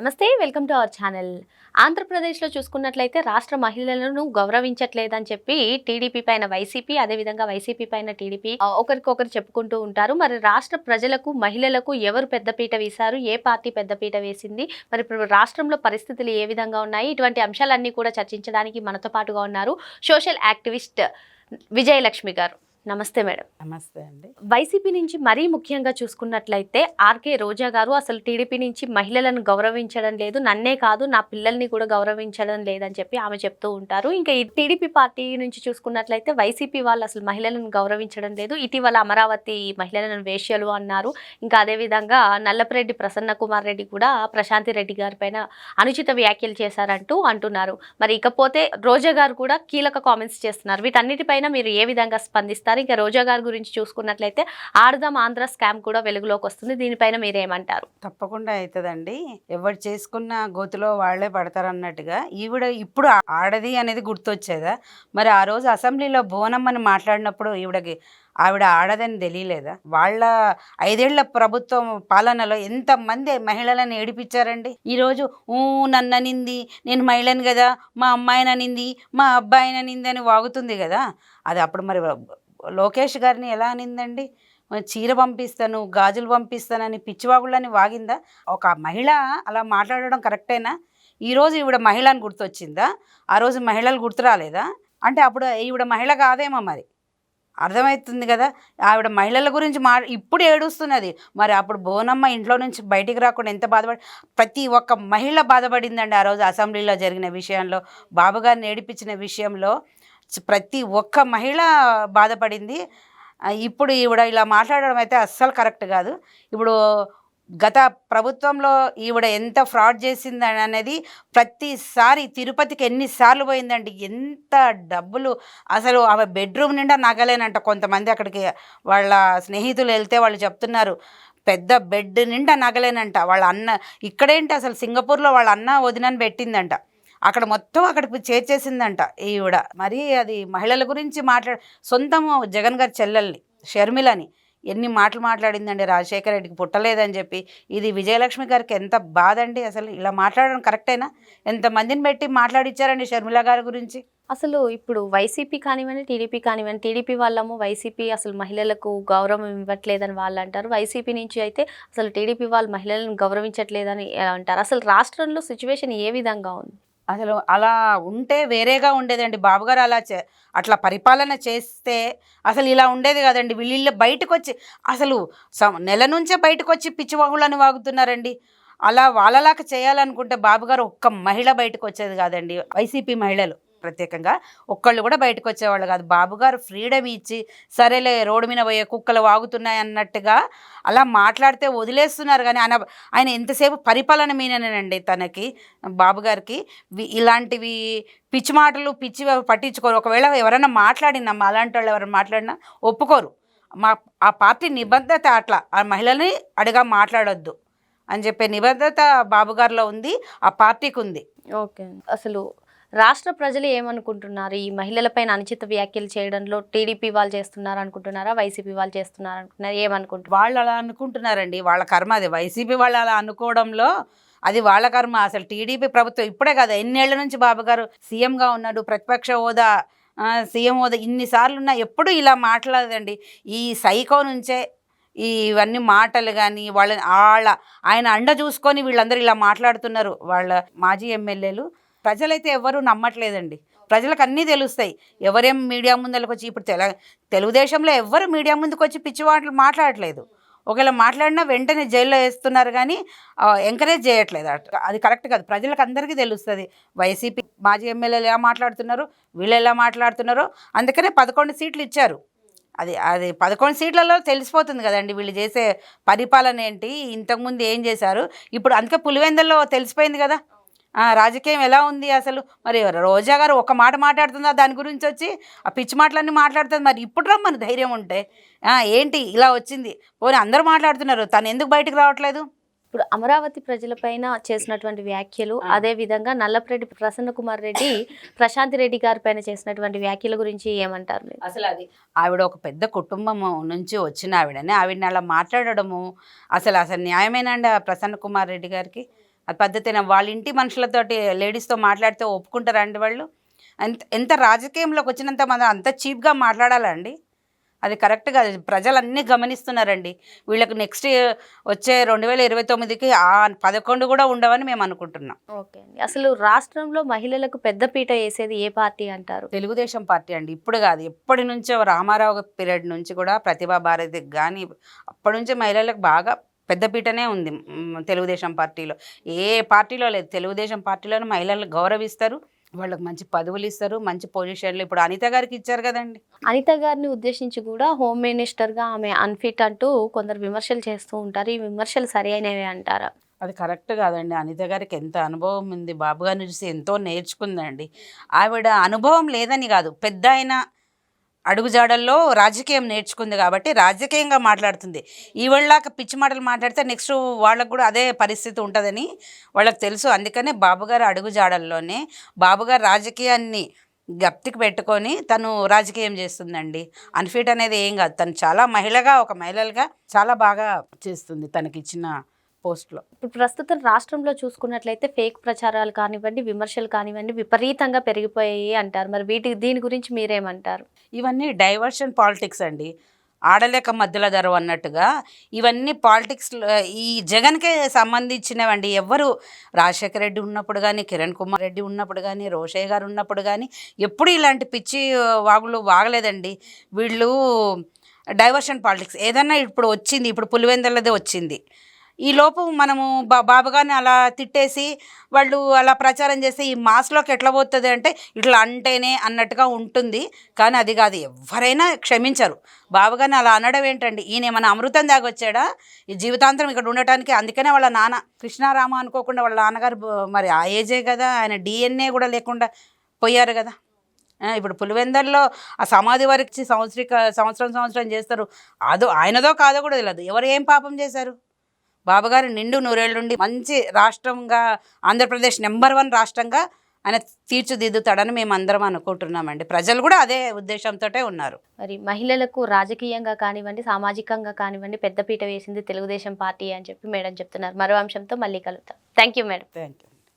నమస్తే welcome to our channel. ఆంధ్రప్రదేశ్లో చూసుకున్నట్లయితే రాష్ట్ర మహిళలను గౌరవించట్లేదని చెప్పి టీడీపీ పైన వైసీపీ అదేవిధంగా వైసీపీ పైన టీడీపీ ఒకరికొకరు చెప్పుకుంటూ ఉంటారు. మరి రాష్ట్ర ప్రజలకు మహిళలకు ఎవరు పెద్దపీట వేశారు? ఏ పార్టీ పెద్దపీట వేసింది? మరి ఇప్పుడు రాష్ట్రంలో పరిస్థితులు ఏ విధంగా ఉన్నాయి? ఇటువంటి అంశాలన్నీ కూడా చర్చించడానికి మనతో పాటుగా ఉన్నారు సోషల్ యాక్టివిస్ట్ విజయలక్ష్మి గారు. నమస్తే మేడం. నమస్తే అండి. వైసీపీ నుంచి మరీ ముఖ్యంగా చూసుకున్నట్లయితే ఆర్కే రోజా గారు అసలు టీడీపీ నుంచి మహిళలను గౌరవించడం లేదు నన్నే కాదు నా పిల్లల్ని కూడా గౌరవించడం లేదని చెప్పి ఆమె చెప్తూ ఉంటారు. ఇంకా ఈ టీడీపీ పార్టీ నుంచి చూసుకున్నట్లయితే వైసీపీ వాళ్ళు అసలు మహిళలను గౌరవించడం లేదు ఇటీవల అమరావతి మహిళలను వేశ్యలు అన్నారు. ఇంకా అదేవిధంగా నల్లపరెడ్డి ప్రసన్న కుమార్ రెడ్డి కూడా ప్రశాంతి రెడ్డి గారి పైన అనుచిత వ్యాఖ్యలు చేశారంటూ అంటున్నారు. మరి ఇకపోతే రోజా గారు కూడా కీలక కామెంట్స్ చేస్తున్నారు. వీటన్నిటిపైన మీరు ఏ విధంగా స్పందిస్తారు? ఇంకా రోజా గారి గురించి చూసుకున్నట్లయితే ఆడదాం ఆంధ్ర స్కామ్ కూడా వెలుగులోకి వస్తుంది. దీనిపైన మీరేమంటారు? తప్పకుండా అవుతుందండి ఎవరు చేసుకున్న గోతులో వాళ్ళే పడతారన్నట్టుగా. ఈవిడ ఇప్పుడు ఆడది అనేది గుర్తొచ్చేదా? మరి ఆ రోజు అసెంబ్లీలో బోనమ్మని మాట్లాడినప్పుడు ఈవిడకి ఆవిడ ఆడదని తెలియలేదా? వాళ్ళ ఐదేళ్ళ ప్రభుత్వం పాలనలో ఎంతమంది మహిళలను ఏడిపించారండి? ఈరోజు ఊ నన్ను అనింది నేను మహిళను కదా మా అమ్మాయిననింది మా అబ్బాయిననింది అని వాగుతుంది కదా. అది అప్పుడు మరి లోకేష్ గారిని ఎలా అనిందండి? చీర పంపిస్తాను గాజులు పంపిస్తానని పిచ్చివాగుళ్ళని వాగిందా? ఒక మహిళ అలా మాట్లాడడం కరెక్టేనా? ఈరోజు ఈవిడ మహిళ అని గుర్తొచ్చిందా? ఆ రోజు మహిళలు గుర్తు రాలేదా? అంటే అప్పుడు ఈవిడ మహిళ కాదేమో మరి. అర్థమవుతుంది కదా? ఆవిడ మహిళల గురించి మా ఇప్పుడు ఏడుస్తున్నది. మరి అప్పుడు బోనమ్మ ఇంట్లో నుంచి బయటికి రాకుండా ఎంత బాధపడి ప్రతి ఒక్క మహిళ బాధపడిందండి ఆ రోజు అసెంబ్లీలో జరిగిన విషయంలో. బాబుగారిని ఏడిపించిన విషయంలో ప్రతి ఒక్క మహిళ బాధపడింది. ఇప్పుడు ఈవిడ ఇలా మాట్లాడడం అయితే అస్సలు కరెక్ట్ కాదు. ఇప్పుడు గత ప్రభుత్వంలో ఈవిడ ఎంత ఫ్రాడ్ చేసింది అనేది ప్రతిసారి తిరుపతికి ఎన్నిసార్లు పోయిందండి. ఎంత డబ్బులు. అసలు ఆమె బెడ్రూమ్ నిండా నగలేనంట కొంతమంది అక్కడికి. వాళ్ళ స్నేహితులు వెళ్తే వాళ్ళు చెప్తున్నారు పెద్ద బెడ్ నిండా నగలేనంట. వాళ్ళ అన్న ఇక్కడేంటి అసలు సింగపూర్లో వాళ్ళ అన్న వదినని పెట్టిందంట. అక్కడ మొత్తం అక్కడికి చేర్చేసిందంట ఈవిడ. మరి అది మహిళల గురించి మాట్లాడ సొంతము జగన్ గారి చెల్లెల్ని షర్మిలని ఎన్ని మాటలు మాట్లాడిందండి రాజశేఖర రెడ్డికి పుట్టలేదని చెప్పి. ఇది విజయలక్ష్మి గారికి ఎంత బాధ అండి అసలు. ఇలా మాట్లాడడం కరెక్టేనా? ఎంతమందిని పెట్టి మాట్లాడిచ్చారండి షర్మిల గారి గురించి? అసలు ఇప్పుడు వైసీపీ కానివ్వండి టీడీపీ కానివ్వండి టీడీపీ వాళ్ళము వైసీపీ అసలు మహిళలకు గౌరవం ఇవ్వట్లేదని వాళ్ళు అంటారు. వైసీపీ నుంచి అయితే అసలు టీడీపీ వాళ్ళు మహిళలను గౌరవించట్లేదని అంటారు. అసలు రాష్ట్రంలో సిచ్యువేషన్ ఏ విధంగా ఉంది? అసలు అలా ఉంటే వేరేగా ఉండేదండి. బాబుగారు అలా చే అట్లా పరిపాలన చేస్తే అసలు ఇలా ఉండేది కదండి. వీళ్ళిళ్ళు బయటకు వచ్చి అసలు నెల నుంచే బయటకు వచ్చి పిచ్చివాగుళ్ళని వాగుతున్నారండి. అలా వాళ్ళలాగా చేయాలనుకుంటే బాబుగారు ఒక్క మహిళ బయటకు వచ్చేది కాదండి. వైసీపీ మహిళలు. ప్రత్యేకంగా. ఒక్కళ్ళు కూడా బయటకు వచ్చేవాళ్ళు కాదు. బాబుగారు ఫ్రీడమ్ ఇచ్చి సరేలే రోడ్డు మీద పోయే కుక్కలు వాగుతున్నాయి అన్నట్టుగా అలా మాట్లాడితే వదిలేస్తున్నారు. కానీ ఆయన ఆయన ఎంతసేపు పరిపాలన మీదనేనండి తనకి బాబుగారికి ఇలాంటివి పిచ్చి మాటలు పిచ్చి పట్టించుకోరు. ఒకవేళ ఎవరైనా మాట్లాడినా మా అలాంటి వాళ్ళు ఎవరైనా మాట్లాడినా ఒప్పుకోరు. మా ఆ పార్టీ నిబద్ధత అట్లా. ఆ మహిళని అడిగా మాట్లాడొద్దు అని చెప్పే నిబద్ధత బాబుగారిలో ఉంది ఆ పార్టీకి ఉంది. ఓకే అసలు రాష్ట్ర ప్రజలు ఏమనుకుంటున్నారు? ఈ మహిళలపైన అనుచిత వ్యాఖ్యలు చేయడంలో టీడీపీ వాళ్ళు చేస్తున్నారు అనుకుంటున్నారా వైసీపీ వాళ్ళు చేస్తున్నారు అనుకుంటున్నారు ఏమనుకుంటున్నారు? వాళ్ళు అలా అనుకుంటున్నారండి. వాళ్ళ కర్మ అది. వైసీపీ వాళ్ళు అలా అనుకోవడంలో అది వాళ్ళ కర్మ. అసలు టీడీపీ ప్రభుత్వం ఇప్పుడే కదా ఎన్నేళ్ళ నుంచి బాబు గారు సీఎంగా ఉన్నాడు ప్రతిపక్ష హోదా సీఎం హోదా ఇన్నిసార్లు ఉన్నా ఎప్పుడు ఇలా మాట్లాడదండి. ఈ సైకో నుంచే ఈ ఇవన్నీ మాటలు కానీ వాళ్ళ వాళ్ళ ఆయన అండ చూసుకొని వీళ్ళందరూ ఇలా మాట్లాడుతున్నారు. వాళ్ళ మాజీ ఎమ్మెల్యేలు ప్రజలైతే ఎవరు నమ్మట్లేదండి. ప్రజలకు అన్నీ తెలుస్తాయి. ఎవరేం మీడియా ముందరకు వచ్చి ఇప్పుడు తెల తెలుగుదేశంలో ఎవరు మీడియా ముందుకు వచ్చి పిచ్చి మాటలు మాట్లాడట్లేదు. ఒకవేళ మాట్లాడినా వెంటనే జైల్లో వేస్తున్నారు కానీ ఎంకరేజ్ చేయట్లేదు. అది కరెక్ట్ కాదు. ప్రజలకు అందరికీ తెలుస్తుంది. వైసీపీ మాజీ ఎమ్మెల్యేలు ఎలా మాట్లాడుతున్నారు? వీళ్ళు ఎలా మాట్లాడుతున్నారో? అందుకనే పదకొండు సీట్లు ఇచ్చారు. అది అది పదకొండు సీట్లలో తెలిసిపోతుంది కదండి వీళ్ళు చేసే పరిపాలన ఏంటి? ఇంతకుముందు ఏం చేశారు? ఇప్పుడు అందుకే పులివెందల్లో తెలిసిపోయింది కదా. రాజకీయం ఎలా ఉంది అసలు? మరి రోజా గారు ఒక మాట మాట్లాడుతుందా? దాని గురించి వచ్చి ఆ పిచ్చి మాటలన్నీ మాట్లాడుతుంది. మరి ఇప్పుడు రమ్మని ధైర్యం ఉంటే. ఏంటి ఇలా వచ్చింది? పోనీ అందరూ మాట్లాడుతున్నారు. తను ఎందుకు బయటకు రావట్లేదు? ఇప్పుడు అమరావతి ప్రజలపైన చేసినటువంటి వ్యాఖ్యలు. అదే విధంగా నల్లపరెడ్డి ప్రసన్న కుమార్ రెడ్డి ప్రశాంత్ రెడ్డి గారి పైన చేసినటువంటి వ్యాఖ్యల గురించి ఏమంటారు అసలు అది ఆవిడ ఒక పెద్ద కుటుంబం నుంచి వచ్చిన ఆవిడని. ఆవిడని అలా మాట్లాడడము అసలు అసలు న్యాయమేనండి ఆ ప్రసన్న కుమార్ రెడ్డి గారికి? అది పద్ధతిన? వాళ్ళ ఇంటి మనుషులతోటి లేడీస్తో మాట్లాడితే ఒప్పుకుంటారా అండి వాళ్ళు? ఎంత ఎంత రాజకీయంలోకి వచ్చినంత మనం అంత చీప్గా మాట్లాడాలండి అది కరెక్ట్గా ప్రజలన్నీ గమనిస్తున్నారండి. వీళ్ళకి నెక్స్ట్ వచ్చే రెండు వేల ఇరవై తొమ్మిదికి ఆ పదకొండు కూడా ఉండవని మేము అనుకుంటున్నాం. ఓకే అండి. అసలు రాష్ట్రంలో మహిళలకు పెద్దపీట వేసేది ఏ పార్టీ అంటారు? తెలుగుదేశం పార్టీ అండి. ఇప్పుడు కాదు. ఎప్పటి నుంచో రామారావు పీరియడ్ నుంచి కూడా ప్రతిభా భారతికి కానీ అప్పటి నుంచి మహిళలకు బాగా పెద్దపీటనే ఉంది తెలుగుదేశం పార్టీలో. ఏ పార్టీలో లేదు. తెలుగుదేశం పార్టీలోనే మహిళలు గౌరవిస్తారు వాళ్ళకి మంచి పదవులు ఇస్తారు మంచి పొజిషన్లు ఇప్పుడు అనిత గారికి ఇచ్చారు కదండి. అనిత గారిని ఉద్దేశించి కూడా హోమ్ మినిస్టర్గా ఆమె అన్ఫిట్ అంటూ కొందరు విమర్శలు చేస్తూ ఉంటారు. ఈ విమర్శలు సరి అయినవి అంటారా? అది కరెక్ట్ కాదండి. అనిత గారికి ఎంత అనుభవం ఉంది. బాబు గారిని చూసి ఎంతో నేర్చుకుందండి. ఆవిడ అనుభవం లేదని కాదు. పెద్ద అయిన అడుగుజాడల్లో రాజకీయం నేర్చుకుంది కాబట్టి రాజకీయంగా మాట్లాడుతుంది. ఈవళ్ళాక పిచ్చి మాటలు మాట్లాడితే నెక్స్ట్ వాళ్ళకు కూడా అదే పరిస్థితి ఉంటుందని వాళ్ళకి తెలుసు. అందుకనే బాబుగారు అడుగుజాడల్లోనే బాబుగారు రాజకీయాన్ని గప్తికి పెట్టుకొని తను రాజకీయం చేస్తుందండి. అన్ఫిట్ అనేది ఏం కాదు. తను చాలా మహిళగా ఒక మహిళలుగా చాలా బాగా చేస్తుంది. తనకిచ్చిన పోస్ట్లో. ఇప్పుడు ప్రస్తుతం రాష్ట్రంలో చూసుకున్నట్లయితే ఫేక్ ప్రచారాలు కానివ్వండి విమర్శలు కానివ్వండి విపరీతంగా పెరిగిపోయాయి అంటారు. మరి వీటి దీని గురించి మీరేమంటారు? ఇవన్నీ డైవర్షన్ పాలిటిక్స్ అండి. ఆడలేక మధ్యలో ధర అన్నట్టుగా ఇవన్నీ పాలిటిక్స్ ఈ జగన్కే సంబంధించినవండి. ఎవ్వరు రాజశేఖర రెడ్డి ఉన్నప్పుడు కానీ కిరణ్ కుమార్ రెడ్డి ఉన్నప్పుడు కానీ రోషయ్య గారు ఉన్నప్పుడు కానీ ఎప్పుడు ఇలాంటి పిచ్చి వాగులు వాగలేదండి. వీళ్ళు డైవర్షన్ పాలిటిక్స్. ఏదన్నా ఇప్పుడు వచ్చింది ఇప్పుడు పులివెందలదే వచ్చింది. ఈ లోపు మనము బా బాబుగారిని అలా తిట్టేసి వాళ్ళు అలా ప్రచారం చేస్తే ఈ మాస్లోకి ఎట్లా పోతుంది అంటే ఇట్లా అంటేనే అన్నట్టుగా ఉంటుంది. కానీ అది కాదు ఎవరైనా క్షమించరు. బాబుగారిని అలా అనడం ఏంటండి? ఈయన ఏమైనా అమృతం దాగొచ్చాడా? ఈ జీవితాంతరం ఇక్కడ ఉండటానికి అందుకనే వాళ్ళ నాన్న కృష్ణారామ అనుకోకుండా వాళ్ళ నాన్నగారు మరి ఆ ఏజే కదా ఆయన డిఎన్ఏ కూడా లేకుండా పోయారు కదా. ఇప్పుడు పులివెందల్లో ఆ సమాధి వరకు సంవత్సరిక సంవత్సరం సంవత్సరం చేస్తారు. అదో ఆయనదో కాదో కూడా తెలియదు ఎవరు ఏం పాపం చేశారు? బాబుగారు నిండు నూరేళ్ళుండి మంచి రాష్ట్రంగా ఆంధ్రప్రదేశ్ నెంబర్ వన్ రాష్ట్రంగా ఆయన తీర్చిదిద్దుతాడని మేము అందరం అనుకుంటున్నామండి. ప్రజలు కూడా అదే ఉద్దేశంతో ఉన్నారు. మరి మహిళలకు రాజకీయంగా కానివ్వండి సామాజికంగా కానివ్వండి పెద్దపీట వేసింది తెలుగుదేశం పార్టీ అని చెప్పి మేడం చెప్తున్నారు. మరో అంశంతో మళ్ళీ కలుద్దాం. Thank you madam thank you